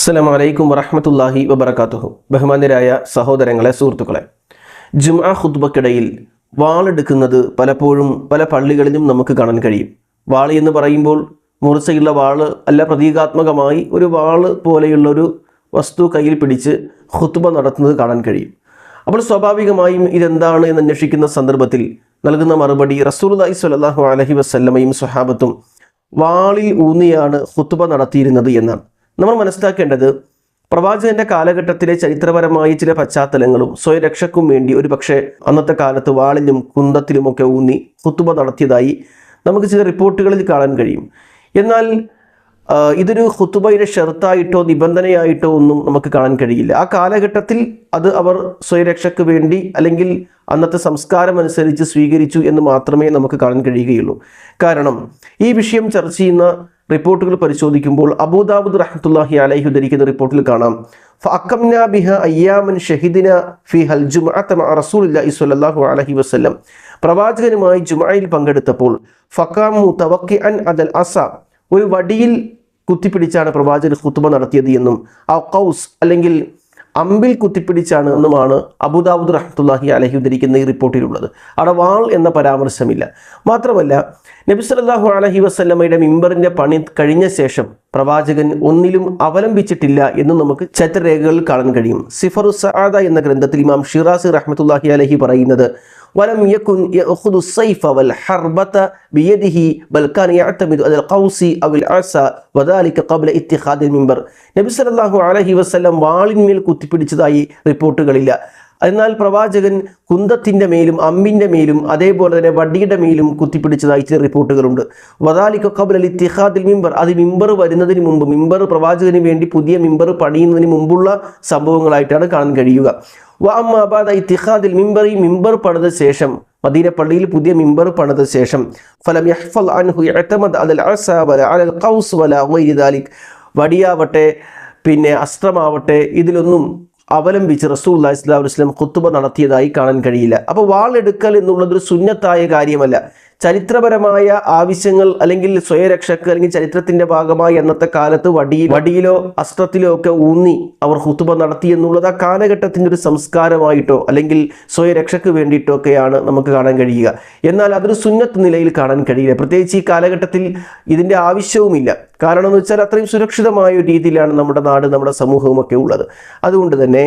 അസ്സലാം വലൈക്കും വറഹമത്തല്ലാഹി വബർക്കാത്തുഹു ബഹുമാന്യരായ സഹോദരങ്ങളെ സുഹൃത്തുക്കളെ ജുംആ ഖുത്ബക്കിടയിൽ വാളെടുക്കുന്നത് പലപ്പോഴും പല പള്ളികളിലും നമുക്ക് കാണാൻ കഴിയും. വാൾ എന്ന് പറയുമ്പോൾ മുറിച്ചയുള്ള വാൾ അല്ല പ്രതീകാത്മകമായി ഒരു വാൾ പോലെയുള്ളൊരു വസ്തു കയ്യിൽ പിടിച്ച് ഖുത്ബ നടത്തുന്നത് കാണാൻ കഴിയും. അപ്പോൾ സ്വാഭാവികമായും ഇതെന്താണ് എന്ന് അന്വേഷിക്കുന്ന സന്ദർഭത്തിൽ നൽകുന്ന മറുപടി റസൂലുള്ളാഹി സ്വല്ലല്ലാഹു അലഹി വസല്ലമയും സ്വഹാബത്തും വാളിൽ ഊന്നിയാണ് ഖുത്ബ നടത്തിയിരുന്നത് എന്നാണ്. നമ്മൾ മനസ്സിലാക്കേണ്ടത് പ്രവാചകന്റെ കാലഘട്ടത്തിലെ ചരിത്രപരമായ ചില പശ്ചാത്തലങ്ങളും സ്വയരക്ഷക്കും വേണ്ടി ഒരു പക്ഷേ അന്നത്തെ കാലത്ത് വാളിലും കുന്തത്തിലുമൊക്കെ ഊന്നി കുത്തുമ നടത്തിയതായി നമുക്ക് ചില റിപ്പോർട്ടുകളിൽ കാണാൻ കഴിയും. എന്നാൽ ഇതൊരു ഹുത്തുബയുടെ ഷെർത്തായിട്ടോ നിബന്ധനയായിട്ടോ ഒന്നും നമുക്ക് കാണാൻ കഴിയില്ല. ആ കാലഘട്ടത്തിൽ അത് അവർ സ്വയരക്ഷയ്ക്ക് വേണ്ടി അല്ലെങ്കിൽ അന്നത്തെ സംസ്കാരം അനുസരിച്ച് സ്വീകരിച്ചു എന്ന് മാത്രമേ നമുക്ക് കാണാൻ കഴിയുകയുള്ളൂ. കാരണം ഈ വിഷയം ചർച്ച ചെയ്യുന്ന റിപ്പോർട്ടുകൾ പരിശോധിക്കുമ്പോൾ അബൂദാബുദ് റഹ്മത്തുല്ലാഹി അലൈഹി ഉദ്ധരിക്കുന്ന റിപ്പോർട്ടിൽ കാണാം. ഫഅക്കംന ബിഹ അയ്യാമൻ ഷഹിദിന ഫി ഹൽ ജുമഅത മഅ റസൂലില്ലാഹി സ്വല്ലല്ലാഹു അലൈഹി വസല്ലം. പ്രവാചകനുമായി ജുമഅയിൽ പങ്കെടുത്തപ്പോൾ ഫഖാമു തവക്കിഅൻ അദൽ അസ ഒരു വടിയിൽ കുത്തിപ്പിടിച്ചാണ് പ്രവാചകൻ ഖുത്ബ നടത്തിയത് എന്നും ആ കൗസ് അല്ലെങ്കിൽ അമ്പിൽ കുത്തിപ്പിടിച്ചാണ് എന്നുമാണ് അബുദാബുദ് റഹ്മത്തുല്ലാഹി അലഹി ഉദ്ധരിക്കുന്ന ഈ റിപ്പോർട്ടിലുള്ളത്. അവിടെ വാൾ എന്ന പരാമർശമില്ല. മാത്രമല്ല നബി സല്ലല്ലാഹു അലൈഹി വസല്ലമയുടെ മിമ്പറിന്റെ പണി കഴിഞ്ഞ ശേഷം പ്രവാചകൻ ഒന്നിലും അവലംബിച്ചിട്ടില്ല എന്ന് നമുക്ക് ചരിത്രരേഖകളിൽ കാണാൻ കഴിയും. സിഫറുസാദ എന്ന ഗ്രന്ഥത്തിൽ ഇമാം ഷിറാസി റഹ്മത്തുല്ലാഹി അലഹി പറയുന്നത് ولم يكن يأخذ السيف والحربة بيده بل كان يعتمد على القوس أو العصا وذلك قبل اتخاذ المنبر നബി സല്ലല്ലാഹു അലൈഹി വസല്ലം വാളിന്മേൽ കുത്തിപ്പിടിച്ചതായി റിപ്പോർട്ടുകളില്ല എന്നാൽ പ്രവാചകൻ കുന്തത്തിന്റെ മേലും അമ്മിന്റെ മേലും അതേപോലെ തന്നെ വടിയുടെ മേലും കുത്തിപ്പിടിച്ചതായി ചില റിപ്പോർട്ടുകളുണ്ട്. വദാലിക ഖബൽ അൽ തിഹാദിൽ മിമ്പർ. അത് മിമ്പർ വരുന്നതിന് മുമ്പ് മിമ്പർ പ്രവാചകന് വേണ്ടി പുതിയ മിമ്പർ പണിയുന്നതിന് മുമ്പുള്ള സംഭവങ്ങളായിട്ടാണ് കാണാൻ കഴിയുക. വഅമ്മ ബാദ ഇത്തിഹാദിൽ മിമ്പർ. ഈ മിമ്പർ പണിത ശേഷം മദീന പള്ളിയിൽ പുതിയ മിമ്പർ പണിത ശേഷം ഫലം യഹ്ഫൽ അൻഹു യഅ്തമദ് അലൽ അസ വല ഖൗസ് വല ദാലിക്. വടിയാവട്ടെ പിന്നെ അസ്ത്രമാവട്ടെ ഇതിലൊന്നും അവലംബിച്ച് റസൂൽ ഇസ്ലാം വസ്ലം കുത്തുബ നടത്തിയതായി കാണാൻ കഴിയില്ല. അപ്പോൾ വാളെടുക്കൽ എന്നുള്ളതൊരു സുന്നത്തായ കാര്യമല്ല. ചരിത്രപരമായ ആവശ്യങ്ങൾ അല്ലെങ്കിൽ സ്വയരക്ഷക്ക് അല്ലെങ്കിൽ ചരിത്രത്തിന്റെ ഭാഗമായി അന്നത്തെ കാലത്ത് വടി വടിയിലോ അസ്ത്രത്തിലോ ഒക്കെ ഊന്നി അവർ ഹുത്തുബ നടത്തി എന്നുള്ളത് ആ കാലഘട്ടത്തിന്റെ ഒരു സംസ്കാരമായിട്ടോ അല്ലെങ്കിൽ സ്വയരക്ഷക്ക് വേണ്ടിയിട്ടോ ഒക്കെയാണ് നമുക്ക് കാണാൻ കഴിയുക. എന്നാൽ അതൊരു സുന്നത്ത് നിലയിൽ കാണാൻ കഴിയില്ല. പ്രത്യേകിച്ച് ഈ കാലഘട്ടത്തിൽ ഇതിന്റെ ആവശ്യവുമില്ല. കാരണം എന്ന് വെച്ചാൽ അത്രയും സുരക്ഷിതമായ രീതിയിലാണ് നമ്മുടെ നാട് നമ്മുടെ സമൂഹവുമൊക്കെ ഉള്ളത്. അതുകൊണ്ട് തന്നെ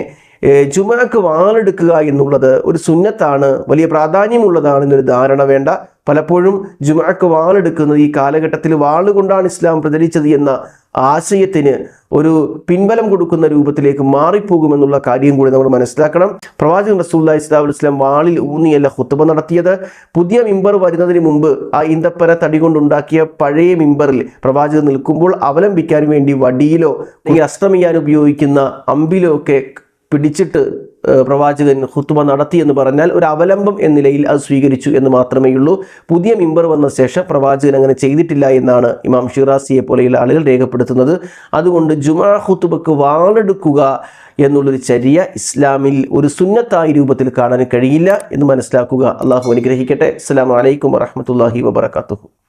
ജുമാക്ക് വാളെടുക്കുക എന്നുള്ളത് ഒരു സുന്നത്താണ്. വലിയ പ്രാധാന്യമുള്ളതാണ് എന്നൊരു ധാരണ വേണ്ട. പലപ്പോഴും ജുമാക്ക് വാളെടുക്കുന്നത് ഈ കാലഘട്ടത്തിൽ വാളുകൊണ്ടാണ് ഇസ്ലാം പ്രചരിച്ചത് എന്ന ആശയത്തിന് ഒരു പിൻബലം കൊടുക്കുന്ന രൂപത്തിലേക്ക് മാറിപ്പോകുമെന്നുള്ള കാര്യം കൂടി നമ്മൾ മനസ്സിലാക്കണം. പ്രവാചകൻ റസൂല്ലാ ഇസ്ലാം ഇസ്ലാം വാളിൽ ഊന്നിയല്ല ഹുത്തുബ നടത്തിയത്. പുതിയ മിമ്പർ വരുന്നതിന് മുമ്പ് ആ ഇന്തപ്പര തടി കൊണ്ടുണ്ടാക്കിയ പഴയ മിമ്പറിൽ പ്രവാചകൻ നിൽക്കുമ്പോൾ അവലംബിക്കാൻ വേണ്ടി വടിയിലോ അല്ലെങ്കിൽ അസ്തമിയാൻ ഉപയോഗിക്കുന്ന അമ്പിലോ ഒക്കെ പിടിച്ചിട്ട് പ്രവാചകൻ ഹുത്തുബ നടത്തി എന്ന് പറഞ്ഞാൽ ഒരു അവലംബം എന്ന നിലയിൽ അത് സ്വീകരിച്ചു എന്ന് മാത്രമേ ഉള്ളൂ പുതിയ മിമ്പർ വന്ന ശേഷം പ്രവാചകൻ അങ്ങനെ ചെയ്തിട്ടില്ല എന്നാണ് ഇമാം ഷിറാസിയെ പോലെയുള്ള ആളുകൾ രേഖപ്പെടുത്തുന്നത്. അതുകൊണ്ട് ജുമാ ഹുത്തുബക്ക് വാളെടുക്കുക എന്നുള്ളൊരു ചര്യ ഇസ്ലാമിൽ ഒരു സുന്നത്തായ രൂപത്തിൽ കാണാൻ കഴിയില്ല എന്ന് മനസ്സിലാക്കുക. അള്ളാഹു അനുഗ്രഹിക്കട്ടെ. അസ്സാം വലൈക്കും വറഹ്മത്തുള്ളാഹി വബറകാതുഹു.